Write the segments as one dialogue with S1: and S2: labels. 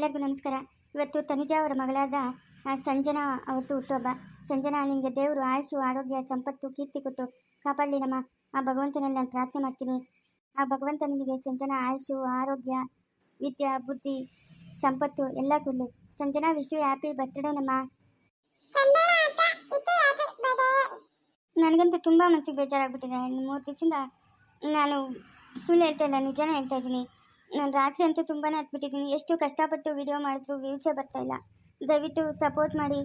S1: ಎಲ್ಲರಿಗೂ ನಮಸ್ಕಾರ. ಇವತ್ತು ತನುಜಾ ಅವರ ಮಗಳಾದ ಸಂಜನಾ ಅವತ್ತು ಹುಟ್ಟುಹಬ್ಬ. ಸಂಜನಾ ನಿಮಗೆ ದೇವರು ಆಯುಷು ಆರೋಗ್ಯ, ಸಂಪತ್ತು, ಕೀರ್ತಿ ಕೊಟ್ಟು ಕಾಪಾಡಲಿ ನಮ್ಮ ಆ ಭಗವಂತನಲ್ಲಿ ನಾನು ಪ್ರಾರ್ಥನೆ ಮಾಡ್ತೀನಿ. ಆ ಭಗವಂತ ನಿಮಗೆ ಸಂಜನಾ ಆಯುಷು ಆರೋಗ್ಯ, ವಿದ್ಯಾ, ಬುದ್ಧಿ, ಸಂಪತ್ತು ಎಲ್ಲ ಕೊಡಲಿ. Sanjana wish you happy birthday ನಮ್ಮ. ನನಗಂತೂ ತುಂಬ ಮನಸ್ಸಿಗೆ ಬೇಜಾರಾಗ್ಬಿಟ್ಟಿದೆ. ಮೂರು ದಿವಸದಿಂದ ನಾನು ಸುಳ್ಳು ಹೇಳ್ತಾ ಇಲ್ಲ, ನಿಜನೇ ಹೇಳ್ತಾ ಇದ್ದೀನಿ. ನಾನು ರಾತ್ರಿ ಅಂತೂ ತುಂಬಾ ಹತ್ಬಿಟ್ಟಿದ್ದೀನಿ ಎಷ್ಟು ಕಷ್ಟಪಟ್ಟು ವಿಡಿಯೋ ಮಾಡಿದ್ರು ವ್ಯೂಸೇ ಇಲ್ಲ. ದಯವಿಟ್ಟು ಸಪೋರ್ಟ್ ಮಾಡಿ.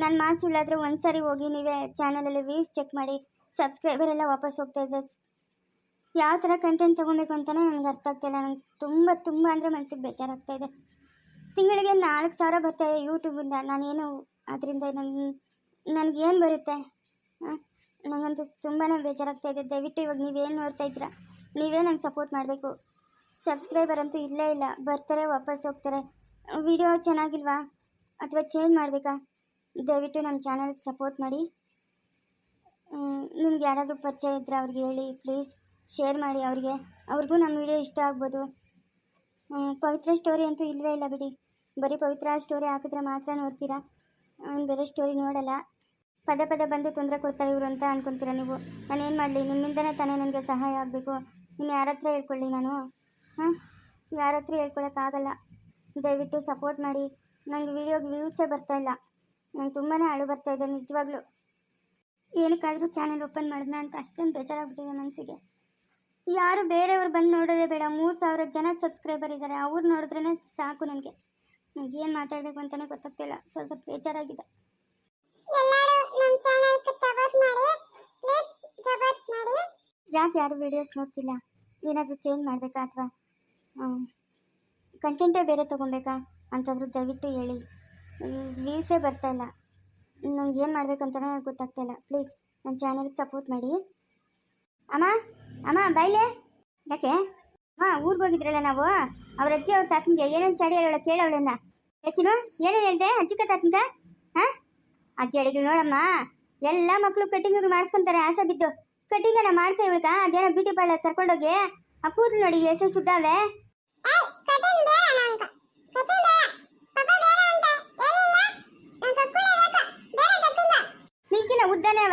S1: ನನ್ನ ಮಾತು ಸುಳ್ಳಾದರೂ ಒಂದು ಸಾರಿ ಹೋಗಿ ನೀವೇ ಚಾನಲಲ್ಲಿ ವ್ಯೂಸ್ ಚೆಕ್ ಮಾಡಿ. ಸಬ್ಸ್ಕ್ರೈಬರ್ ಎಲ್ಲ ವಾಪಸ್ ಹೋಗ್ತಾ ಇದೆ. ಯಾವ ಥರ ಕಂಟೆಂಟ್ ತೊಗೊಬೇಕು ಅಂತಲೇ ನನಗೆ ಅರ್ಥ ಆಗ್ತಾಯಿಲ್ಲ ನನಗೆ ತುಂಬ ತುಂಬ ಅಂದರೆ ಮನಸ್ಸಿಗೆ ಬೇಜಾರಾಗ್ತಾ ಇದೆ. ತಿಂಗಳಿಗೆ ನಾಲ್ಕು ಸಾವಿರ ಬರ್ತಾ ಇದೆ ಯೂಟ್ಯೂಬಿಂದ ನಾನೇನು ಅದರಿಂದ ನನ್ನ ನನಗೇನು ಬರುತ್ತೆ? ನನಗಂತೂ ತುಂಬಾ ಬೇಜಾರಾಗ್ತಾ ಇದೆ. ದಯವಿಟ್ಟು ಇವಾಗ ನೀವೇನು ನೋಡ್ತಾ ಇದ್ದೀರಾ? ನೀವೇ ನಂಗೆ ಸಪೋರ್ಟ್ ಮಾಡಬೇಕು. ಸಬ್ಸ್ಕ್ರೈಬರ್ ಅಂತೂ ಇಲ್ಲೇ ಇಲ್ಲ. ಬರ್ತಾರೆ, ವಾಪಸ್ ಹೋಗ್ತಾರೆ. ವಿಡಿಯೋ ಚೆನ್ನಾಗಿಲ್ವಾ? ಅಥವಾ ಚೇಂಜ್ ಮಾಡಬೇಕಾ? ದಯವಿಟ್ಟು ನಮ್ಮ ಚಾನಲ್ಗೆ ಸಪೋರ್ಟ್ ಮಾಡಿ. ನಿಮ್ಗೆ ಯಾರಾದರೂ ಪರಿಚಯ ಇದ್ದರೆ ಅವ್ರಿಗೆ ಹೇಳಿ ಪ್ಲೀಸ್ ಶೇರ್ ಮಾಡಿ ಅವ್ರಿಗೆ. ಅವ್ರಿಗೂ ನಮ್ಮ ವಿಡಿಯೋ ಇಷ್ಟ ಆಗ್ಬೋದು. ಪವಿತ್ರ ಸ್ಟೋರಿ ಅಂತೂ ಇಲ್ಲವೇ ಇಲ್ಲ ಬಿಡಿ. ಬರೀ ಪವಿತ್ರ ಸ್ಟೋರಿ ಹಾಕಿದ್ರೆ ಮಾತ್ರ ನೋಡ್ತೀರಾ? ಅವ್ನು ಬೇರೆ ಸ್ಟೋರಿ ನೋಡಲ್ಲ. ಪದೇ ಪದೇ ಬಂದು ತೊಂದರೆ ಕೊಡ್ತಾರೆ ಇವರು ಅಂತ ಅನ್ಕೊಂತೀರ ನೀವು? ನಾನು ಏನು ಮಾಡಲಿ? ನಿಮ್ಮಿಂದನೇ ತಾನೇ ನನಗೆ ಸಹಾಯ ಆಗಬೇಕು. ನೀನು ಯಾರ ಹತ್ರ ಹೇಳ್ಕೊಳ್ಳಿ ನಾನು? ಹಾಂ ಯಾರ ಹತ್ರ ಹೇಳ್ಕೊಳಕ್ಕಾಗಲ್ಲ. ದಯವಿಟ್ಟು ಸಪೋರ್ಟ್ ಮಾಡಿ. ನನಗೆ ವಿಡಿಯೋಗೆ ವ್ಯೂಸೇ ಬರ್ತಾ ಇಲ್ಲ. ನಂಗೆ ತುಂಬಾ ಅಳು ಬರ್ತಾ ಇದೆ ನಿಜವಾಗ್ಲೂ. ಏನಕ್ಕಾದರೂ ಚಾನೆಲ್ ಓಪನ್ ಮಾಡಿದ್ನ ಅಂತ ಅಷ್ಟೊಂದು ಬೇಜಾರಾಗ್ಬಿಟ್ಟಿದೆ ಮನಸ್ಸಿಗೆ ಯಾರು ಬೇರೆಯವ್ರು ಬಂದು ನೋಡೋದೇ ಬೇಡ. ಮೂರು ಸಾವಿರ ಜನ ಸಬ್ಸ್ಕ್ರೈಬರ್ ಇದ್ದಾರೆ ಅವ್ರು ನೋಡಿದ್ರೇ ಸಾಕು ನನಗೆ ನನಗೆ ಏನು ಮಾತಾಡಬೇಕು ಅಂತಲೇ ಗೊತ್ತಾಗ್ತಿಲ್ಲ. ಸ್ವಲ್ಪ ಬೇಜಾರಾಗಿದೆ. ಯಾಕೆ ಯಾರು ವಿಡಿಯೋಸ್ ನೋಡ್ತಿಲ್ಲ? ಏನಾದರೂ ಚೇಂಜ್ ಮಾಡಬೇಕಾ ಅಥವಾ? ಕಂಟೆಂಟೇ ಬೇರೆ ತೊಗೊಬೇಕಾ? ಅಂತಂದ್ರೆ ದಯವಿಟ್ಟು ಹೇಳಿ. ವ್ಯೂಸೇ ಬರ್ತಾ ಇಲ್ಲ. ನಂಗೆ ಏನು ಮಾಡ್ಬೇಕಂತಲೇ ಗೊತ್ತಾಗ್ತಾ ಇಲ್ಲ. ಪ್ಲೀಸ್ ನನ್ನ ಚಾನಲ್ಗೆ ಸಪೋರ್ಟ್ ಮಾಡಿ. ಅಮ್ಮ ಅಮ್ಮ ಬಾಯ್ಲೆ ಯಾಕೆ? ಹಾಂ ಊರಿಗೆ ಹೋಗಿದ್ರಲ್ಲ ನಾವು? ಅವ್ರ ಅಜ್ಜಿ ಅವ್ರ ತಾತನಿಗೆ ಏನೇನು ಚಾಡಿ ಹೇಳೋಳ ಕೇಳೋಳನ್ನ ಹೆಚ್ಚಿನ ಏನೇನು ಹೇಳಿದೆ? ಅಜ್ಜಿಕ ತಾತನಿಗೆ? ಹಾಂ? ಅಜ್ಜಿ ಹೇಳಿದ್ರು ನೋಡಮ್ಮ. ಎಲ್ಲ ಮಕ್ಕಳು ಕಟಿಂಗ್ ಮಾಡಿಸ್ಕೊಂತಾರೆ, ಆಸೆ ಬಿದ್ದು. ಕಟಿಂಗನ ಮಾಡ್ಸೋ ಇವಳ್ಗ, ಅದೇನೋ ಬ್ಯೂಟಿ ಪಾರ್ಲರ್ ಕರ್ಕೊಂಡೋಗಿ, ಆ ಕೂದಲು ನೋಡಿ ಎಷ್ಟೆಷ್ಟು ಉದ್ದಾವೆ.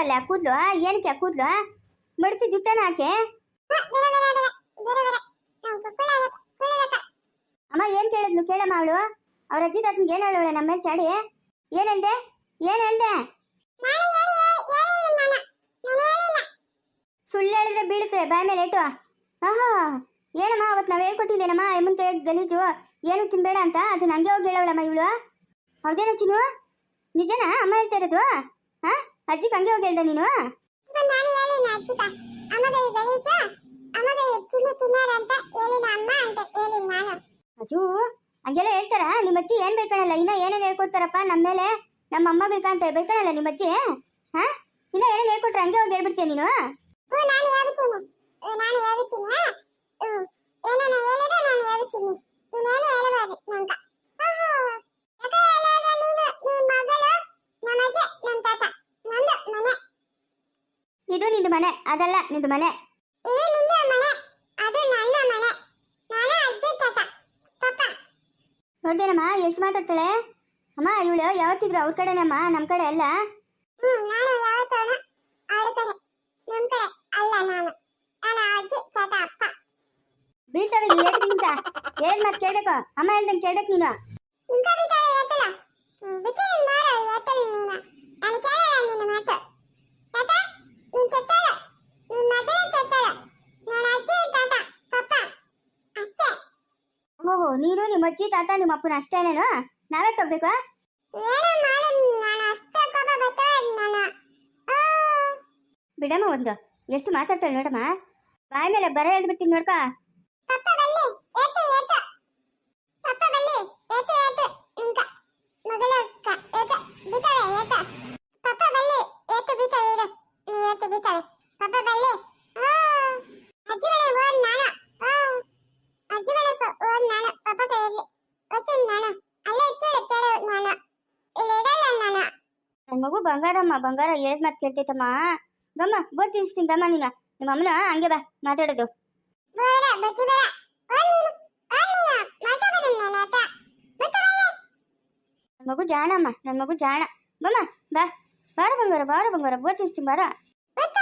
S1: ಉದ್ದಾನೆ ಕೂದ್ಲು? ಏನಕ್ಕೆ ಕೂದ್ಲು? ಮಡಿಸಿ ಜುಟ್ಟನ ಹಾಕಿ ಅಮ್ಮ, ಏನ್ ಕೇಳಿದ್ಲು? ಕೇಳಮ್ಮ ಅವಳು. ಅವ್ರ ಅಜ್ಜಿ ತಾತನ್ಗೆ ಏನ್ ಹೇಳೋಳೆ ನಮ್ಮ ಮೇಲೆ ಚಾಡಿ? ಏನ್ ಹೇಳ್ದೆ? ಏನ್ ಹೇಳ್ದೆ? ಸುಳ್ಳು ಹೇಳಿದ್ರೆ ಬೀಳುತ್ತೆ. ಬಾಯ್ ಮೇಲೆ ಇಟ್ಟು. ಆಹಾ. ಏನಮ್ಮ ಅವತ್ತು ನಾವು ಹೇಳ್ಕೊಟ್ಟಿಲ್ಲೇನಮ್ಮ? ಎಮ್ಮನ್ ಗಲೀಜು. ಏನು ತಿನ್ಬೇಡ ಅಂತ? ಅದು ನಂಗೆ ಹೋಗಿ ಹೇಳವಳಮ್ಮ ಇವಳು. ಹೌದೇನ ಚಿನ್ನು? ನಿಜನಾ? ಅಮ್ಮ ಹೇಳ್ತಾ ಇರೋದು? ಹಾ ಅಜ್ಜಿಗೆ ಹಂಗೆ ಹೋಗಿ ಹೇಳ್ದೆ ನೀನು? ಅಜ್ಜು ಹಂಗೆಲ್ಲ ಹೇಳ್ತಾರ? ನಿಮ್ಮ ಅಜ್ಜಿ ಏನ್ ಬೈಕಣಲ್ಲ? ಇನ್ನ ಏನೇನ್ ಹೇಳ್ಕೊಡ್ತಾರಪ್ಪ ನಮ್ಮ ಮೇಲೆ? ನಮ್ಮ ಅಮ್ಮ ಬೇಕಂತ ಬೈಕಣಲ್ಲ ನಿಮ್ಮ ಅಜ್ಜಿ? ಹಾ? ಇನ್ನ ಏನೇನ್ ಹೇಳ್ಕೊಟ್ರೆ ಹಂಗೆ ಹೋಗಿ ಹೇಳ್ಬಿಡ್ತೀಯ ನೀನು? ಇದು ನಿಂದು ಮನೆ ಅದಲ್ಲ ನಿಂದು ಮನೆ ನೋಡ್ದೇನಮ್ಮ ಎಷ್ಟು ಮಾತಾಡ್ತಾಳೆ ಅಮ್ಮ ಇವಳು ಯಾವತ್ತಿದ್ರು ಅವ್ರ ಕಡೆನಮ್ಮ ನಮ್ಮ ಕಡೆ ಅಲ್ಲ ಬೀಳ್ತಾವೆ ನೀನು ಹೇಳ್ತೀನಿ ಅಂತ ಹೇಳ್ ಮತ್ತೆ ಕೇಳ್ಬೇಕು ಅಮ್ಮ ಹೇಳ್ದಂಗೆ ಕೇಳ್ಬೇಕು ನೀನು ಓಹೋ ನಿಮ್ಮ ಅಜ್ಜಿ ತಾತ ನಿಮ್ಮ ಅಪ್ಪನ ಅಷ್ಟೇನೇನು ನಾವೇ ತಗೋಬೇಕು ಬಿಡಮ್ಮ ಒಂದು. ಎಷ್ಟು ಮಾತಾಡ್ತಾಳೆ ನೋಡಮ್ಮ? ಬಾಯ್ ಮೇಲೆ ಬರ ಹೇಳ್ಬಿಡ್ತೀನಿ ನೋಡ್ಕ. ಮಗು ಬಂಗಾರಮ್ಮ ಬಂಗಾರ ಹೇಳಿದ್ ಮಾತು ಕೇಳ್ತೈತಮ್ಮ. ಗಮ್ಮ ಬೋಟ್ ತಿನ್ಸ್ತಿಂದಮ್ಮ ನೀನು. ನಿಮ್ಮ ಅಮ್ಮನ ಹಂಗೆ ಬಾ ಮಾತಾಡೋದು.
S2: ಬಜ್ಜಿ ನೀನು ನೀನು. ನನ್ನ
S1: ಮಗು ಜಾಣಮ್ಮ ನನ್ನ ಮಗು ಜಾಣ. ಬಮ್ಮ ಬಾ. ಬಾರ ಬಂಗಾರ ಬಾರ ಬಂಗಾರ ಬೋ ತಿನ್ಸ್ತೀನಿ ಬಾರ. ಹೌದ್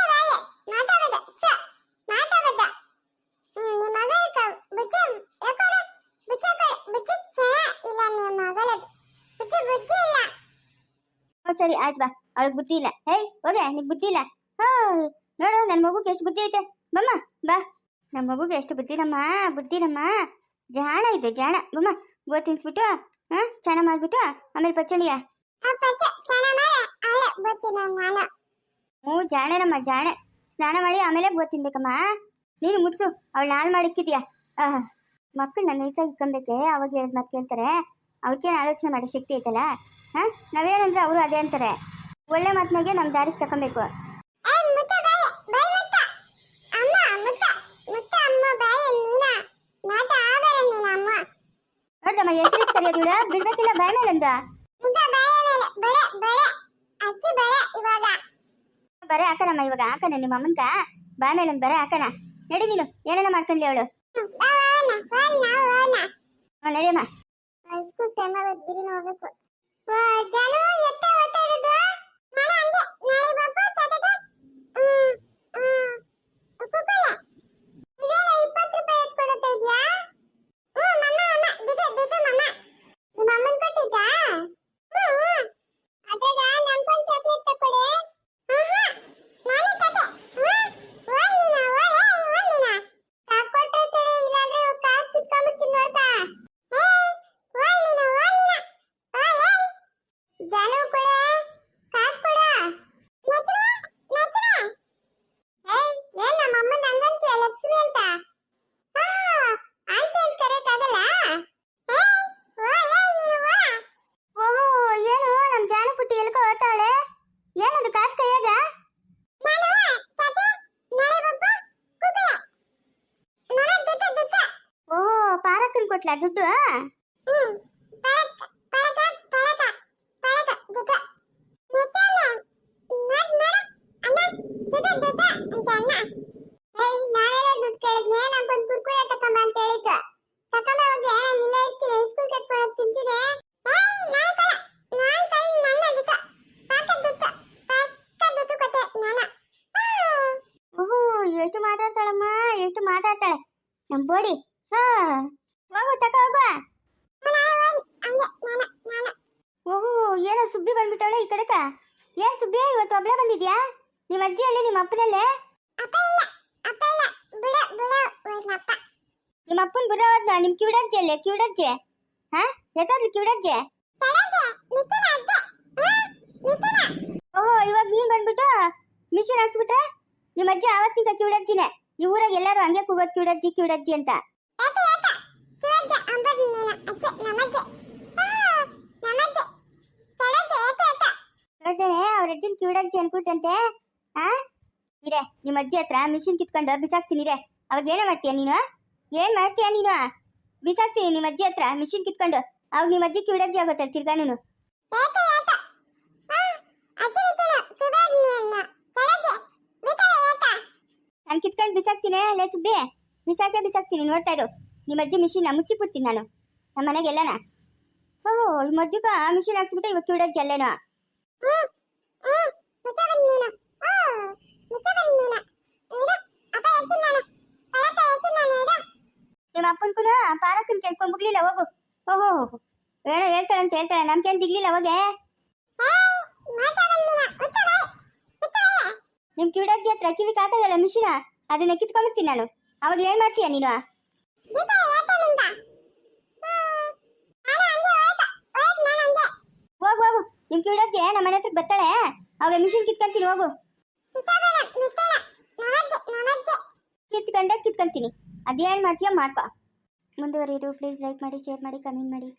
S1: ಸರಿ ಆಯ್ತು ಬಾ. ಅವಳಿಗೆ ಬುದ್ಧಿ ಇಲ್ಲ. ಹೇಯ್ ಹೋಗೆ ನಿಕ್ ಬುದ್ಧಿ ಇಲ್ಲ? ಹಾ ನೋಡು ನನ್ನ ಮಗುಗೆ ಎಷ್ಟು ಬುದ್ಧಿ ಐತೆ. ಬಮ್ಮ ಬಾ. ನಮ್ಮ ಮಗುಗೆ ಎಷ್ಟು ಬುದ್ಧಿನಮ್ಮ ಬುದ್ಧಿನಮ್ಮ ಜಾಣ ಇದೆ ಜಾಣ. ಬಮ್ಮ ಗೋ ತಿನ್ಸ್ಬಿಟ್ಟು ಹಾ ಚೆನ್ನಾಗಿ ಮಾಡ್ಬಿಟ್ಟು ಆಮೇಲೆ ಪಚ್ಚಣಿಯ ಹ್ಞೂ ಜಾಣೇನಮ್ಮ ಜಾಣೆ. ಸ್ನಾನ ಮಾಡಿ ಆಮೇಲೆ ಗೋ ತಿನ್ಬೇಕಮ್ಮ. ನೀನು ಮುಚ್ಚು ಅವಳು ನಾಳೆ ಮಾಡಿಕ್ಕಿದ್ಯಾ? ಮಕ್ಕಳು ಮಕ್ಕಳನ್ನ ನೈಸಾಗಿ ಇಟ್ಕೊಬೇಕೆ? ಅವಾಗ ಹೇಳಿದ್ ಮತ್ತೆ ಕೇಳ್ತಾರೆ. ಅವಕ್ಕೇನು ಆಲೋಚನೆ ಮಾಡೋ ಶಕ್ತಿ ಐತಲ್ಲ? ಹಾ? ನಾವೇನಂದ್ರೆ ಅವರು ಅದೇ ಅಂತಾರೆ. ಒಳ್ಳೆ ಮಾತನಾಗೆ ನಮ್ಮ ದಾರಿಗೆ ತಗೊಬೇಕು ನೋಡ್ದಮ್ಮ ಹೆಸರು ಕರೆಯೋದಿಲ್ಲ ಬಿಡ್ಬೇಕಿಲ್ಲ ಬಾಯ್ ಮೇಲಂದ ಬರೇ ಹಾಕನಮ್ಮ ಇವಾಗ ಹಾಕನ ನಿಮ್ಮ ಅಮ್ಮನ್ಕ ಬಾಯ್ ಮೇಲಂದ್ ಬರೆ ಹಾಕನ. ನಡಿ ನೀನು ಏನೇನ ಮಾಡ್ಕೊಂಡ್ಲಿ ಅವಳು. ನಡಿಯಮ್ಮ.
S2: ಹೈಸ್ಕೂಲ್ ಟೈಮ್ ಆಗೋದು ಬಿಡಿ ಹೋಗ್ಬೇಕು ಜಾನು ಎತ್ತ ಜಾನು ಕೊಡ ಕಾಸು ಕೊಡ ನಚನ ನಚನ ಏಯ್ ಏನ್ ನಮ್ಮ ಅಮ್ಮನ ಹಂಗಂತೀಯ ಲಕ್ಷ್ಮಿ ಅಂತ ಹಾ ಆಂಟಿ ಅಂತ ಕರೆಯಕ್ಕಾಗಲ್ಲ
S1: ಓಹೋ ಏನು ನಮ್ಮ ಜಾನಪುಟ್ಟಿ ಎಲ್ಕೋ ಓದ್ತಾಳೆ ಏನದು ಕಾಸು ಕೈಯಾಗ ಓಹೋ ಪಾರಕ್ಕನ್ ಕೊಟ್ಲಾ ದುಡ್ಡು ಬೋಡಿ ಹಾ ಹೋಗು ತಕ ಹೋಗುವ ಓಹೋ ಏನೋ ಸುಬ್ಬಿ ಬಂದ್ಬಿಟ್ಟವಳೆ ಈ ಕಡೆಕ ಏನ್ ಸುಬ್ಬಿ ಇವತ್ತು ಒಬ್ಳೆ ಬಂದಿದ್ಯಾ ನಿಮ್ಮ ಅಜ್ಜಿ ಅಲ್ಲಿ ನಿಮ್ಮ ಅಪ್ಪನಲ್ಲೇ ನಿಮ್ಮ ಅಪ್ಪನ ಬುಡ ಹೋದ್ನ ನಿಮ್ ಕಿವಿಡಜ್ಜಿ ಅಲ್ಲೇ ಕಿವಿಡಜ್ಜಿ ಹಾ ಎತ್ತಾದ್ಲು ಕಿವಿಡಜ್ಜಿ ಓಹೋ ಇವಾಗ ನೀನ್ ಬಂದ್ಬಿಟ್ಟು ಮಿಷಿನ್ ಹಾಕ್ಸ್ಬಿಟ್ರೆ ನಿಮ್ಮ ಅಜ್ಜಿ ಆವತ್ತಿಂದ ಕಿವಿಡಜ್ಜಿನೇ ಈ ಊರಾಗ ಎಲ್ಲರೂ ಹಂಗೆ ಕೂಗೋದ್ ಕಿವಿಡಜ್ಜಿ ಕಿವಿಡಜ್ಜಿ ಅಂತ ನೋಡ್ದೇನೆ ಅವ್ರ ಅಜ್ಜಿನ ಕಿವಿಡಜ್ಜಿ ಅನ್ಕೊಡ್ತಂತೆ ಆ? ಇರೇ ನಿಮ್ಮ ಅಜ್ಜಿ ಹತ್ರ ಮಿಷಿನ್ ಕಿತ್ಕೊಂಡು ಬಿಸಾಕ್ತೀನಿ ರೇ ಅವಾಗ ಏನೋ ಮಾಡ್ತೀಯ ನೀನು? ಏನ್ ಮಾಡ್ತೀಯ ನೀನು? ಬಿಸಾಕ್ತೀನಿ ನಿಮ್ಮ ಅಜ್ಜಿ ಹತ್ರ ಮಿಷಿನ್ ಕಿತ್ಕೊಂಡು. ಅವಾಗ ನಿಮ್ಮ ಅಜ್ಜಿ ಕಿವಿಡಜ್ಜಿ ಆಗುತ್ತೆ ತಿರ್ಗಾನು ನಾನು. ಕಿತ್ಕೊಂಡು ಬಿಸಾಕ್ತೀನಿ ಅಲ್ಲೇ ಸುಬ್ಬಿ ಬಿಸಾಕೆ ಬಿಸಾಕ್ತೀನಿ ನೋಡ್ತಾ ಇರು. ನಿಮ್ಮ ಅಜ್ಜಿ ಮಿಷಿನ್ ಮುಚ್ಚಿ ಬಿಡ್ತೀನಿ ನಾನು. ನಮ್ಮ ಮನೆಗೆ ಎಲ್ಲನ ಈ ಮಜ್ಜಿಗ ಮಿಷಿನ್ ಹಾಕ್ಸ್ಬಿಟ್ಟು ಇವಾಗ ಕಿವಿಡಜ್ಜಿ ಅಲ್ಲೇನೋ ನಿಮ್ಮ ಅಪ್ಪನ್ಕೂ ಪಾರಕ್ಕನ್ ಕೇಳ್ಕೊಂಡ್ ಬಿಡ್ಲಿಲ್ಲ ಹೋಗು. ಓಹೋ ಏನೋ ಹೇಳ್ತಾಳೆ ಅಂತ ಹೇಳ್ತಾಳೆ ನಮ್ಗೇನು ದಿಗ್ಲಿಲ್ಲ ಹೋಗೆ? ನಿಮ್ ಕಿವಿಡಜ್ಜಿ ಹತ್ರ ಕಿವಿ ಕಾಕದಲ್ಲ ಮಿಷಿನ ಅದನ್ನ ಕಿತ್ಕೊಂಡ್ಬಿಡ್ತೀನಿ ನಾನು. ಅವಾಗ ಏನ್ ಮಾಡ್ತೀಯ ನೀನು? ನಿಮ್ ಕಿವಿಡಜ್ಜಿ ನಮ್ಮ ಮನೆ ಹತ್ರ ಬರ್ತಾಳೆ. ಅವಾಗ ಮಿಷಿನ್ ಕಿತ್ಕೊಂತೀನಿ, ಹೋಗು. ಕಿತ್ಕೊಂಡೆ, ಕಿತ್ಕೊಂತೀನಿ. ಅದೇನ್ ಮಾಡ್ತೀಯ ಮಾಡ್ಕೊ. ಮುಂದುವರಿಯೋದು ಪ್ಲೀಸ್ ಲೈಕ್ ಮಾಡಿ ಶೇರ್ ಮಾಡಿ ಕಮೆಂಟ್ ಮಾಡಿ.